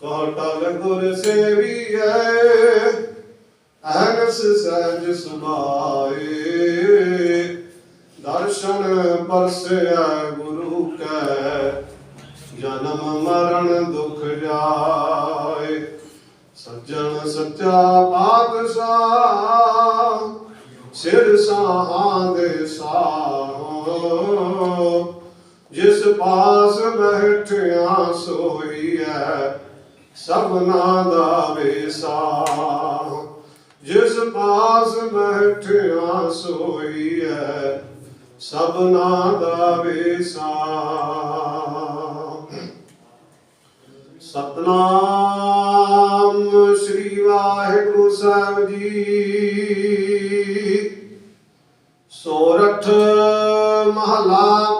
ਕੋਟਲ ਗੁਰ ਸੇਵੀਐ ਅਹਨਸ ਸਹਿਜ ਸੁਭਾਏ। ਦਰਸ਼ਨ ਪਰਸਿਆ ਗੁਰੂ ਕੈ, ਜਨਮ ਮਰਨ ਦੁਖ ਜਾਏ। ਸੱਜਣ ਸੱਚਾ ਪਾਤਸ਼ਾਹ, ਸਿਰ ਸਾਹਾਂ ਦੇ ਸਾਹੋ। ਜਿਸ ਪਾਸ ਬੈਠਿਆ ਸੋਈਐ ਸਭਨਾ ਦਾ ਵੇਸਾ ਜਿਸ ਪਾਸ ਬੈਠਿਆ ਸੋਈਐ ਸਭਨਾ ਦਾ ਵੇਸਾ ਸਤਨਾਮ ਸ੍ਰੀ ਵਾਹਿਗੁਰੂ ਸਾਹਿਬ ਜੀ। ਸੋਰਠ ਮਹਲਾ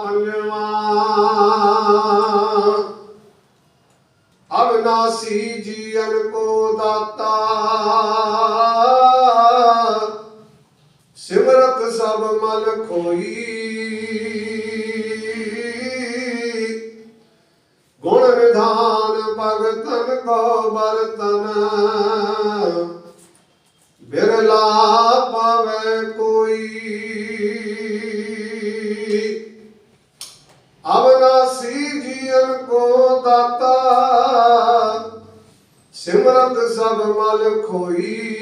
ਮਨ ਖੋਈ। ਗੁਣ ਵਿਧਾਨ ਭਗਤਨ ਕੋ ਬਰਤਨ ਬਿਰਲਾ ਪਵੇ ਕੋਈ। ਅਵਨਾਸੀ ਜੀਵਨ ਕੋ ਦਾਤਾ, ਸਿਮਰਤ ਸਭ ਮਲ ਖੋਈ।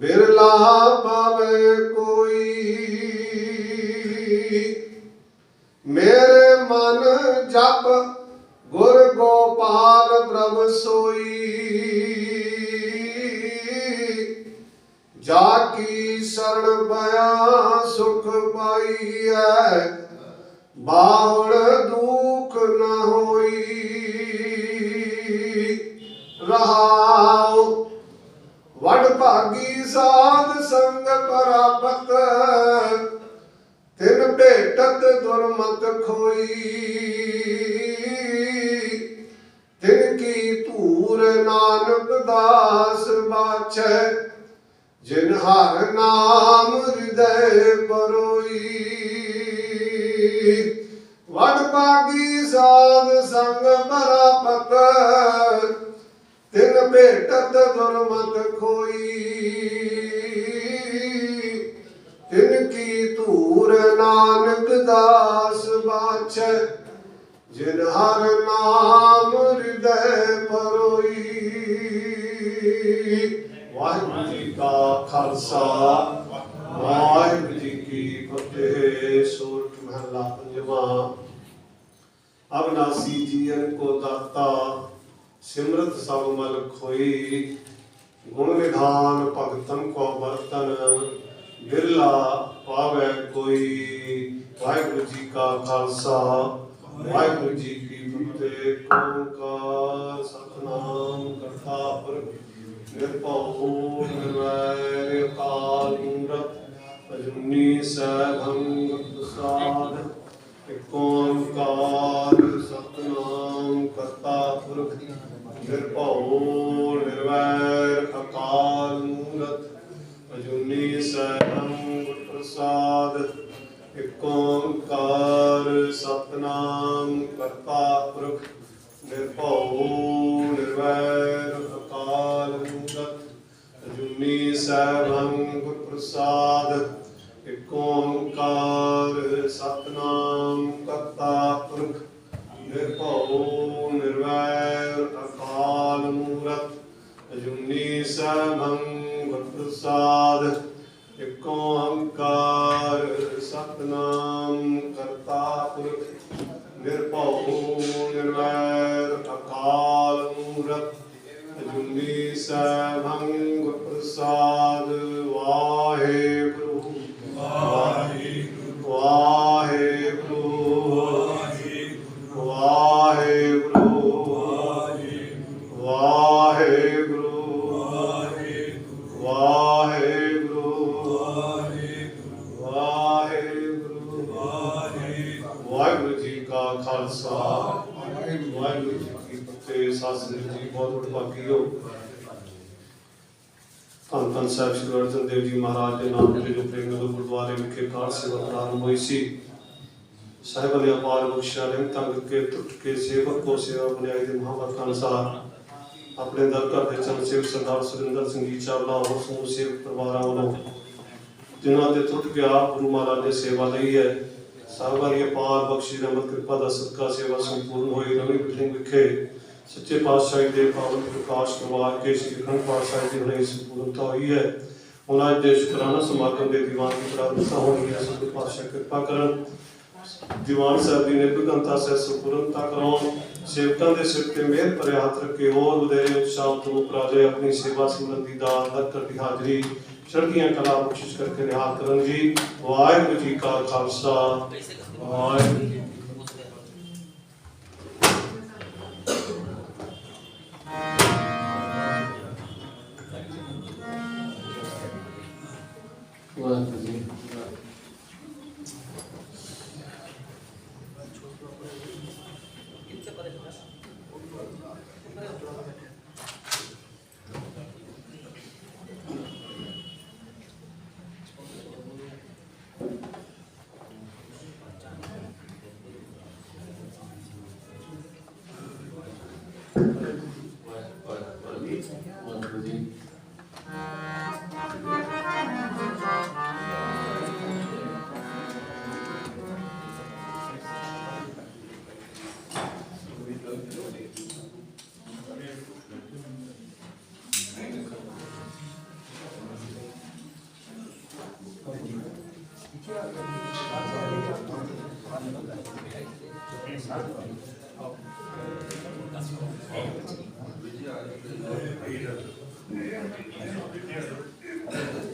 ਬਿਰਲਾ ਪਾਵੇ ਕੋਈ। ਮੇਰੇ ਮਨ ਜਪ ਗੁਰ ਗੋਪਾਲ ਪ੍ਰਭ ਸੋਈ। ਜਾ ਕੀ ਸਰਣ ਪਿਆ ਸੁਖ ਪਾਈ ਹੈ ਦੁਖ ਖੋਈ ਤਿਨ ਕੀ ਧੂਰ ਨਾਨਕ ਦਾਸ ਬਾਛੈ ਜਿਨ ਹਰ ਨਾਮ ਹਿਰਦੈ ਪਰੋਈ। ਵਡ ਭਾਗੀ ਨਾਨਕ ਦਾਸ ਬਾਛੈ, ਜਿਨ ਹਰ ਨਾਮ ਹਿਰਦੈ ਪਰੋਈ। ਵਾਹਿਗੁਰੂ ਜੀ ਕਾ ਖਾਲਸਾ, ਵਾਹਿਗੁਰੂ ਜੀ ਕੀ ਫਤਿਹ। ਸੂਰਤ ਮਹਲਾ ਪੰਜਵਾਂ। ਅਬਨਾਸੀ ਜੀਵਨ ਕੋ ਦਾਤਾ, ਸਿਮਰਤ ਸਭ ਮਲ ਖੋਈ ਗੁਣ ਵਿਧਾਨ ਭਗਤਨ ਕੋ ਵਰਤਨ, ਬਿਰਲਾ ਪਾਵੇ ਕੋਈ ਵਾਹਿਗੁਰੂ ਜੀ ਕਾ ਖਾਲਸਾ, ਵਾਹਿਗੁਰੂ ਜੀ ਕੀ ਫਤਿਹ। ਓੰਕਾਰ ਸਤਨਾਮ ਕਰਤਾ ਪੁਰਖ ਨਿਰਭਉ ਨਿਰਵੈਰ ਅਕਾਲ ਮੂਰਤ, ਅਜੂਨੀ ਸੈਭੰ ਪ੍ਰਸਾਦ ਓੰਕਾਰ ਸਤਨਾਮ ਕਰਤਾ ਪੁਰਖ ਨਿਰਭਉ ਨਿਰਵੈਰ ਅਕਾਲ ਅਜੂਨੀ ਸੈਭੰ ਪ੍ਰਸਾਦ ਇਕ ਓੰਕਾਰ ਸਤਨਾਮ ਕਰਤਾ ਪੁਰਖ, ਨਿਰਭਉ ਨਿਰਵੈਰ ਅਕਾਲ ਮੂਰਤ ਅਜੂਨੀ ਸੈਭੰ ਗੁਰ ਪ੍ਰਸਾਦ ਇਕ ਓੰਕਾਰ ਸਤਨਾਮ ਕਰਤਾ ਪੁਰਖ, ਨਿਰਭਉ ਨਿਰਵੈਰ ਅਕਾਲ ਮੂਰਤ ਅਜੂਨੀ ਸੈਭੰ ਪ੍ਰਸਾਦ ਇਕ ਓੰਕਾਰ ਸਤਨਾਮ ਕਰਤਾ ਪੁਰਖ ਨਿਰਭਉ ਨਿਰਵੈਰ ਅਕਾਲ ਮੂਰਤ ਅਜੂਨੀ ਸੈਭੰ ਗੁਰ ਪ੍ਰਸਾਦ ਜੀ, ਬਹੁਤ ਬੜੀ ਹੋ। ਧੰਨ ਧੰਨ ਸਾਹਿਬ ਸ੍ਰੀ ਅਰਜਨ ਦੇਵ ਜੀ ਮਹਾਰਾਜ ਦੇ ਨਾਮ ਤੇ ਜੋ ਪ੍ਰੇਮ ਨਗਰ ਗੁਰਦੁਆਰੇ ਵਿਖੇ ਕਾਰ ਸੇਵਾ ਪ੍ਰਾਰੰਭ ਹੋਈ ਸੀ। ਸਾਹਿਬ ਨੇ ਅਪਾਰ ਬਖਸ਼ਿਆ ਨੇ ਤੰਗ ਕੇ ਟੁੱਟ ਕੇ ਸੇਵਕ ਕੋ ਸੇਵਾ ਬਣਾਈ ਦੇ ਮਹਾਂਵਰਤ ਅਨੁਸਾਰ ਆਪਣੇ ਦਰ ਦੇ ਚੰਦ ਸੇਵਕ ਸਰਦਾਰ ਸੁਰਿੰਦਰ ਸਿੰਘ ਜੀ ਚਾਵਲਾ ਹੋਰ ਸਮੂਹ ਸੇਵਕ ਪਰਿਵਾਰਾਂ ਵੱਲੋਂ, ਜਿਨ੍ਹਾਂ ਤੇ ਟੁੱਟ ਕੇ ਆਪ ਗੁਰੂ ਮਹਾਰਾਜ ਨੇ ਸੇਵਾ ਲਈ ਹੈ, ਸਾਹਿਬਾਂ ਦੀ ਅਪਾਰ ਬਖਸ਼ੀ ਰਹਿਮਤ ਕਿਰਪਾ ਦਾ ਸਦਕਾ ਸੇਵਾ ਸੰਪੂਰਨ ਹੋਈ ਰਵੀ ਬਿਲਡਿੰਗ ਵਿਖੇ। ਸੱਚੇ ਪਾਤਸ਼ਾਹ ਦੇ ਪਾਵਨ ਪ੍ਰਕਾਸ਼ ਕਰਵਾ ਕੇ ਸ੍ਰੀ ਅਖੰਡ ਪਾਤਸ਼ਾਹ ਜੀ ਦੀ ਹੁਣੇ ਹੋਈ ਹੈ ਉਹਨਾਂ ਦੇ ਸ਼ੁਕਰਾਨਾ ਸਮਾਗਮ ਦੇ ਦੀਵਾਨ ਦੀ ਪ੍ਰਾਰਥਨਾ ਹੋਣੀ ਹੈ। ਸਤਿ ਪਾਤਸ਼ਾਹ ਕਿਰਪਾ ਕਰਨ ਦੀਵਾਨ ਸਾਹਿਬ ਦੀ ਨਿਰਭਗਨਤਾ ਸੇ ਸੰਪੂਰਨਤਾ ਕਰਾਉਣ, ਸੇਵਕਾਂ ਦੇ ਸਿਰ ਤੇ ਮਿਹਰ ਭਰੇ ਹੱਥ ਰੱਖੇ ਹੋਰ ਵਧੇਰੇ ਉਤਸ਼ਾਹ ਤੋਂ ਪ੍ਰਾਜੇ ਆਪਣੀ ਸੇਵਾ ਸੰਬੰਧੀ ਦੀ ਦਰਕਰ ਦੀ ਹਾਜ਼ਰੀ ਚੜ੍ਹਦੀਆਂ ਕਲਾ ਬਖਸ਼ਿਸ਼ ਕਰਕੇ ਨਿਹਾਲ ਕਰਨ ਜੀ। ਵਾਹਿਗੁਰੂ ਜੀ ਕਾ ਖਾਲਸਾ। ਵਾਹਿਗੁਰੂ ਜੀ ਵਾਹਿਗੁਰੂ ਵਾਹਿਗੁਰੂ ਜੀ ਰਾਜਾ